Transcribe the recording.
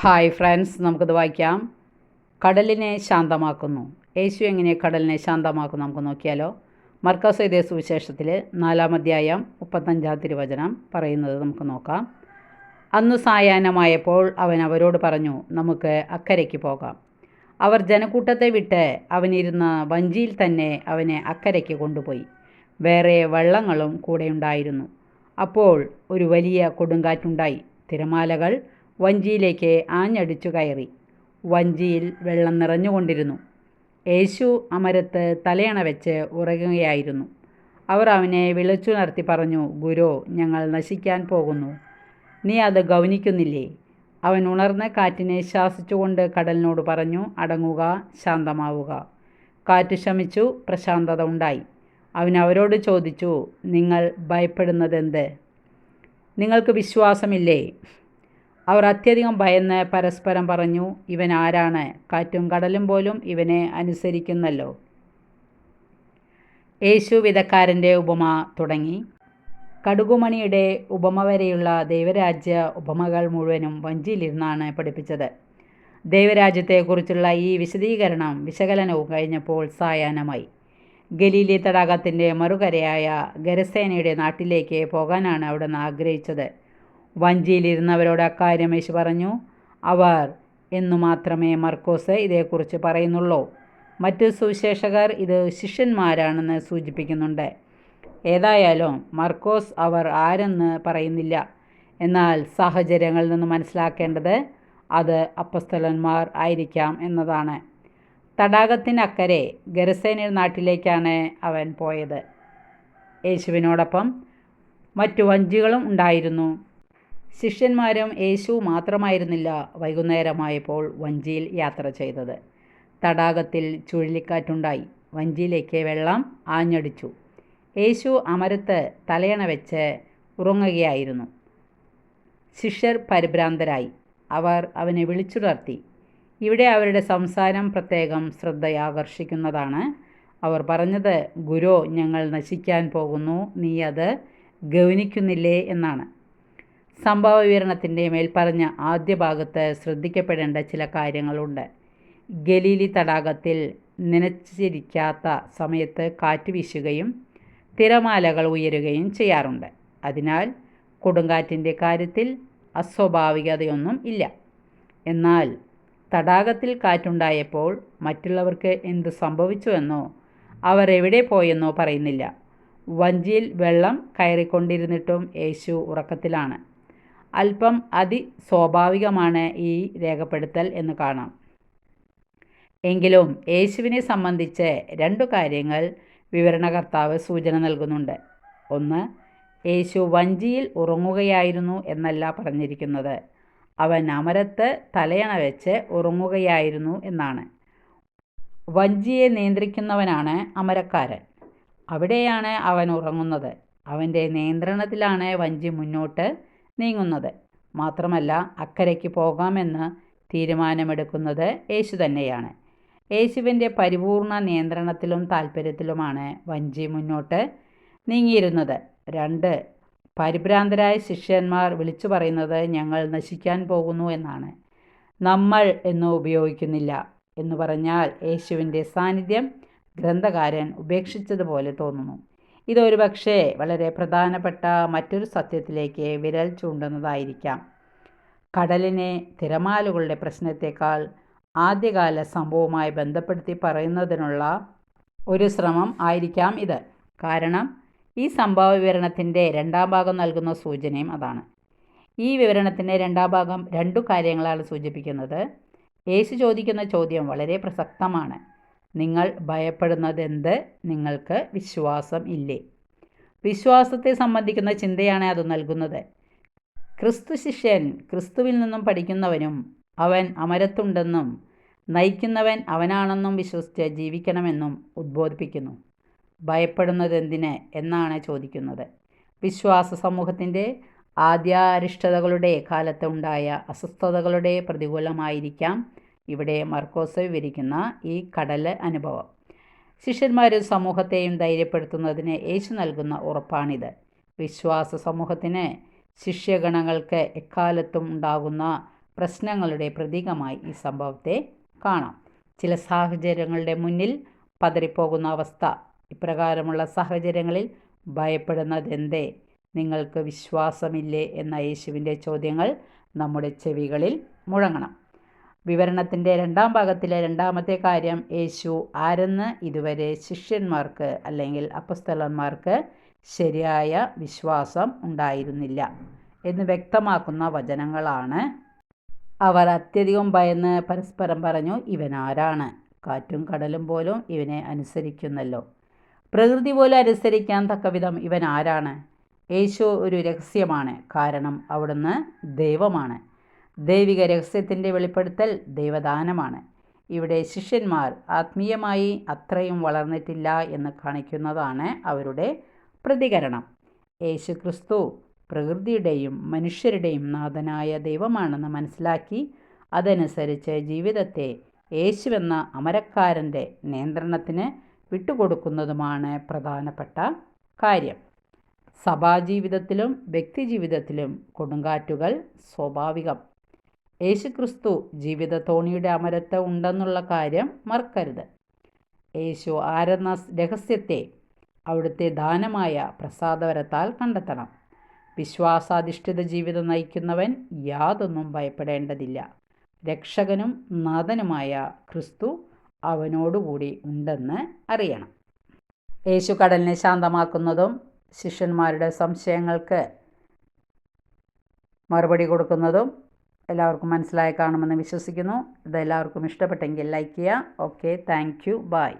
Hi friends നമുക്കിത് വായിക്കാം. കടലിനെ ശാന്തമാക്കുന്നു. യേശു എങ്ങനെ കടലിനെ ശാന്തമാക്കുന്നു നമുക്ക് നോക്കിയാലോ. മർക്കസ് ഇതേ സുവിശേഷത്തിൽ നാലാം അധ്യായം മുപ്പത്തഞ്ചാം തിരുവചനം പറയുന്നത് നമുക്ക് നോക്കാം. അന്ന് സായാഹ്നമായപ്പോൾ അവൻ അവരോട് പറഞ്ഞു നമുക്ക് അക്കരയ്ക്ക് പോകാം. അവർ ജനക്കൂട്ടത്തെ വിട്ട് അവനിരുന്ന വഞ്ചിയിൽ തന്നെ അവനെ അക്കരയ്ക്ക് കൊണ്ടുപോയി. വേറെ വള്ളങ്ങളും കൂടെയുണ്ടായിരുന്നു അപ്പോൾ ഒരു വലിയ കൊടുങ്കാറ്റുണ്ടായി. തിരമാലകൾ വഞ്ചിയിലേക്ക് ആഞ്ഞടിച്ചു കയറി. വഞ്ചിയിൽ വെള്ളം നിറഞ്ഞുകൊണ്ടിരുന്നു. യേശു അമരത്ത് തലയണ വെച്ച് ഉറങ്ങുകയായിരുന്നു. അവർ അവനെ വിളിച്ചുണർത്തി പറഞ്ഞു ഗുരു ഞങ്ങൾ നശിക്കാൻ പോകുന്നു. നീ അത് ഗൗനിക്കുന്നില്ലേ? അവൻ ഉണർന്ന് കാറ്റിനെ ശാസിച്ചുകൊണ്ട് കടലിനോട് പറഞ്ഞു അടങ്ങുക ശാന്തമാവുക. കാറ്റ് ശമിച്ചു പ്രശാന്തത ഉണ്ടായി. അവൻ അവരോട് ചോദിച്ചു നിങ്ങൾ ഭയപ്പെടുന്നതെന്ത്? നിങ്ങൾക്ക് വിശ്വാസമില്ലേ? അവർ അത്യധികം ഭയന്ന് പരസ്പരം പറഞ്ഞു ഇവൻ ആരാണ്? കാറ്റും കടലും പോലും ഇവനെ അനുസരിക്കുന്നല്ലോ. യേശു വിധക്കാരന്റെ ഉപമ തുടങ്ങി. കടുകുമണിയുടെ ഉപമ വരെയുള്ള ദൈവരാജ്യ ഉപമകൾ മുഴുവനും വഞ്ചിയിലിരുന്നാണ് പഠിപ്പിച്ചത്. ദൈവരാജ്യത്തെക്കുറിച്ചുള്ള ഈ വിശദീകരണം വിശകലനവും കഴിഞ്ഞപ്പോൾ സായാഹ്നമായി. ഗലീലി തടാകത്തിന്റെ മറുകരയായ ഗരസേനയുടെ നാട്ടിലേക്ക് പോകാനാണ് അവിടുന്ന് ആഗ്രഹിച്ചത്. വഞ്ചിയിലിരുന്നവരോട് അക്കാര്യം യേശു പറഞ്ഞു അവർ എന്നു മാത്രമേ മർക്കോസ് ഇതേക്കുറിച്ച് പറയുന്നുള്ളൂ. മറ്റ് സുവിശേഷകർ ഇത് ശിഷ്യന്മാരാണെന്ന് സൂചിപ്പിക്കുന്നുണ്ട്. ഏതായാലും മർക്കോസ് അവർ ആരെന്ന് പറയുന്നില്ല. എന്നാൽ സാഹചര്യങ്ങളിൽ നിന്ന് മനസ്സിലാക്കേണ്ടത് അത് അപ്പസ്തലന്മാർ ആയിരിക്കാം എന്നതാണ്. തടാകത്തിനക്കരെ ഗരസേനർ നാട്ടിലേക്കാണ് അവൻ പോയത്. യേശുവിനോടൊപ്പം മറ്റു വഞ്ചികളും ഉണ്ടായിരുന്നു. ശിഷ്യന്മാരും യേശു മാത്രമായിരുന്നില്ല വൈകുന്നേരമായപ്പോൾ വഞ്ചിയിൽ യാത്ര ചെയ്തത്. തടാകത്തിൽ ചുഴലിക്കാറ്റുണ്ടായി. വഞ്ചിയിലേക്ക് വെള്ളം ആഞ്ഞടിച്ചു. യേശു അമരത്ത് തലയണ വെച്ച് ഉറങ്ങുകയായിരുന്നു. ശിഷ്യർ പരിഭ്രാന്തരായി. അവർ അവനെ വിളിച്ചുണർത്തി. ഇവിടെ അവരുടെ സംസാരം പ്രത്യേകം ശ്രദ്ധയാകർഷിക്കുന്നതാണ്. അവർ പറഞ്ഞത് ഗുരു ഞങ്ങൾ നശിക്കാൻ പോകുന്നു. നീ അത് ഗൗനിക്കുന്നില്ലേ എന്നാണ്. സംഭവ വിവരണത്തിന്റെ മേൽപ്പറഞ്ഞ ആദ്യ ഭാഗത്ത് ശ്രദ്ധിക്കപ്പെടേണ്ട ചില കാര്യങ്ങളുണ്ട്. ഗലീലി തടാകത്തിൽ നനച്ചിരിക്കാത്ത സമയത്ത് കാറ്റ് വീശുകയും തിരമാലകൾ ഉയരുകയും ചെയ്യാറുണ്ട്. അതിനാൽ കൊടുങ്കാറ്റിന്റെ കാര്യത്തിൽ അസ്വാഭാവികതയൊന്നും ഇല്ല. എന്നാൽ തടാകത്തിൽ കാറ്റുണ്ടായപ്പോൾ മറ്റുള്ളവർക്ക് എന്ത് സംഭവിച്ചുവെന്നോ അവർ എവിടെ പോയെന്നോ പറയുന്നില്ല. വഞ്ചിയിൽ വെള്ളം കയറിക്കൊണ്ടിരുന്നിട്ടും യേശു ഉറക്കത്തിലാണ്. അല്പം അതിസ്വാഭാവികമാണ് ഈ രേഖപ്പെടുത്തൽ എന്ന് കാണാം. എങ്കിലും യേശുവിനെ സംബന്ധിച്ച് രണ്ടു കാര്യങ്ങൾ വിവരണകർത്താവ് സൂചന നൽകുന്നുണ്ട്. ഒന്ന് യേശു വഞ്ചിയിൽ ഉറങ്ങുകയായിരുന്നു എന്നല്ല പറഞ്ഞിരിക്കുന്നത്. അവൻ അമരത്ത് തലയണ വെച്ച് ഉറങ്ങുകയായിരുന്നു എന്നാണ്. വഞ്ചിയെ നിയന്ത്രിക്കുന്നവനാണ് അമരക്കാരൻ. അവിടെയാണ് അവൻ ഉറങ്ങുന്നത്. അവന്റെ നിയന്ത്രണത്തിലാണ് വഞ്ചി മുന്നോട്ട് നീങ്ങുന്നത്. മാത്രമല്ല അക്കരയ്ക്ക് പോകാമെന്ന് തീരുമാനമെടുക്കുന്നത് യേശു തന്നെയാണ്. യേശുവിന്റെ പരിപൂർണ നിയന്ത്രണത്തിലും താല്പര്യത്തിലുമാണ് വഞ്ചി മുന്നോട്ട് നീങ്ങിയിരുന്നത്. രണ്ട് പരിഭ്രാന്തരായ ശിഷ്യന്മാർ വിളിച്ചു പറയുന്നത് ഞങ്ങൾ നശിക്കാൻ പോകുന്നു എന്നാണ്. നമ്മൾ എന്ന് ഉപയോഗിക്കുന്നില്ല എന്ന് പറഞ്ഞാൽ യേശുവിന്റെ സാന്നിധ്യം ഗ്രന്ഥകാരൻ ഉപേക്ഷിച്ചതുപോലെ തോന്നുന്നു. ഇതൊരു പക്ഷേ വളരെ പ്രധാനപ്പെട്ട മറ്റൊരു സത്യത്തിലേക്ക് വിരൽ ചൂണ്ടുന്നതായിരിക്കാം. കടലിനെ തിരമാലകളുടെ പ്രശ്നത്തെക്കാൾ ആദ്യകാല സംഭവവുമായി ബന്ധപ്പെടുത്തി പറയുന്നതിനുള്ള ഒരു ശ്രമം ആയിരിക്കാം ഇത്. കാരണം ഈ സംഭവ വിവരണത്തിന്റെ രണ്ടാം ഭാഗം നൽകുന്ന സൂചനയും അതാണ്. ഈ വിവരണത്തിന്റെ രണ്ടാം ഭാഗം രണ്ടു കാര്യങ്ങളാണ് സൂചിപ്പിക്കുന്നത്. യേശു ചോദിക്കുന്ന ചോദ്യം വളരെ പ്രസക്തമാണ്. നിങ്ങൾ ഭയപ്പെടുന്നതെന്ത്? നിങ്ങൾക്ക് വിശ്വാസം ഇല്ലേ? വിശ്വാസത്തെ സംബന്ധിക്കുന്ന ചിന്തയാണ് അത് നൽകുന്നത്. ക്രിസ്തു ശിഷ്യൻ ക്രിസ്തുവിൽ നിന്നും പഠിക്കുന്നവനും അവൻ അമരത്തുണ്ടെന്നും നയിക്കുന്നവൻ അവനാണെന്നും വിശ്വസിച്ച് ജീവിക്കണമെന്നും ഉദ്ബോധിപ്പിക്കുന്നു. ഭയപ്പെടുന്നതെന്തിന് എന്നാണ് ചോദിക്കുന്നത്. വിശ്വാസ സമൂഹത്തിന്റെ ആദ്യാരിഷ്ടതകളുടെ കാലത്ത് ഉണ്ടായ അസ്വസ്ഥതകളുടെ പ്രതികൂലമായിരിക്കാം ഇവിടെ മർക്കോസ് വിവരിക്കുന്ന ഈ കടൽ അനുഭവം. ശിഷ്യന്മാരും സമൂഹത്തെയും ധൈര്യപ്പെടുത്തുന്നതിന് യേശു നൽകുന്ന ഉറപ്പാണിത്. വിശ്വാസ സമൂഹത്തിന് ശിഷ്യഗണങ്ങൾക്ക് എക്കാലത്തും ഉണ്ടാകുന്ന പ്രശ്നങ്ങളുടെ പ്രതീകമായി ഈ സംഭവത്തെ കാണാം. ചില സാഹചര്യങ്ങളുടെ മുന്നിൽ പതറിപ്പോകുന്ന അവസ്ഥ ഇപ്രകാരമുള്ള സാഹചര്യങ്ങളിൽ ഭയപ്പെടുന്നതെന്തേ? നിങ്ങൾക്ക് വിശ്വാസമില്ലേ എന്ന യേശുവിന്റെ ചോദ്യങ്ങൾ നമ്മുടെ ചെവികളിൽ മുഴങ്ങണം. വിവരണത്തിന്റെ രണ്ടാം ഭാഗത്തിലെ രണ്ടാമത്തെ കാര്യം യേശു ആരെന്ന് ഇതുവരെ ശിഷ്യന്മാർക്ക് അല്ലെങ്കിൽ അപ്പസ്തലന്മാർക്ക് ശരിയായ വിശ്വാസം ഉണ്ടായിരുന്നില്ല എന്ന് വ്യക്തമാക്കുന്ന വചനങ്ങളാണ്. അവർ അത്യധികം ഭയന്ന് പരസ്പരം പറഞ്ഞു ഇവൻ ആരാണ്? കാറ്റും കടലും പോലും ഇവനെ അനുസരിക്കുന്നല്ലോ. പ്രകൃതി പോലും അനുസരിക്കാൻ തക്കവിധം ഇവൻ ആരാണ്? യേശു ഒരു രഹസ്യമാണ്. കാരണം അവിടുന്ന് ദൈവമാണ്. ദൈവിക രഹസ്യത്തിന്റെ വെളിപ്പെടുത്തൽ ദൈവദാനമാണ്. ഇവിടെ ശിഷ്യന്മാർ ആത്മീയമായി അത്രയും വളർന്നിട്ടില്ല എന്ന് കാണിക്കുന്നതാണ് അവരുടെ പ്രതികരണം. യേശു ക്രിസ്തു പ്രകൃതിയുടെയും മനുഷ്യരുടെയും നാഥനായ ദൈവമാണെന്ന് മനസ്സിലാക്കി അതനുസരിച്ച് ജീവിതത്തെ യേശുവെന്ന അമരക്കാരന്റെ നിയന്ത്രണത്തിന് വിട്ടുകൊടുക്കുന്നതുമാണ് പ്രധാനപ്പെട്ട കാര്യം. സഭാജീവിതത്തിലും വ്യക്തിജീവിതത്തിലും കൊടുങ്കാറ്റുകൾ സ്വാഭാവികം. യേശുക്രിസ്തു ജീവിത തോണിയുടെ അമരത്ത് ഉണ്ടെന്നുള്ള കാര്യം മറക്കരുത്. യേശു ആരെന്ന രഹസ്യത്തെ അവിടുത്തെ ദാനമായ പ്രസാദവരത്താൽ കണ്ടെത്തണം. വിശ്വാസാധിഷ്ഠിത ജീവിതം നയിക്കുന്നവൻ യാതൊന്നും ഭയപ്പെടേണ്ടതില്ല. രക്ഷകനും നാഥനുമായ ക്രിസ്തു അവനോടുകൂടി ഉണ്ടെന്ന് അറിയണം. യേശു കടലിനെ ശാന്തമാക്കുന്നതും ശിഷ്യന്മാരുടെ സംശയങ്ങൾക്ക് മറുപടി കൊടുക്കുന്നതും എല്ലാവർക്കും മനസ്സിലായി കാണുമെന്ന് വിശ്വസിക്കുന്നു. ഇത് എല്ലാവർക്കും ഇഷ്ടപ്പെട്ടെങ്കിൽ ലൈക്ക് ചെയ്യുക. Okay thank you by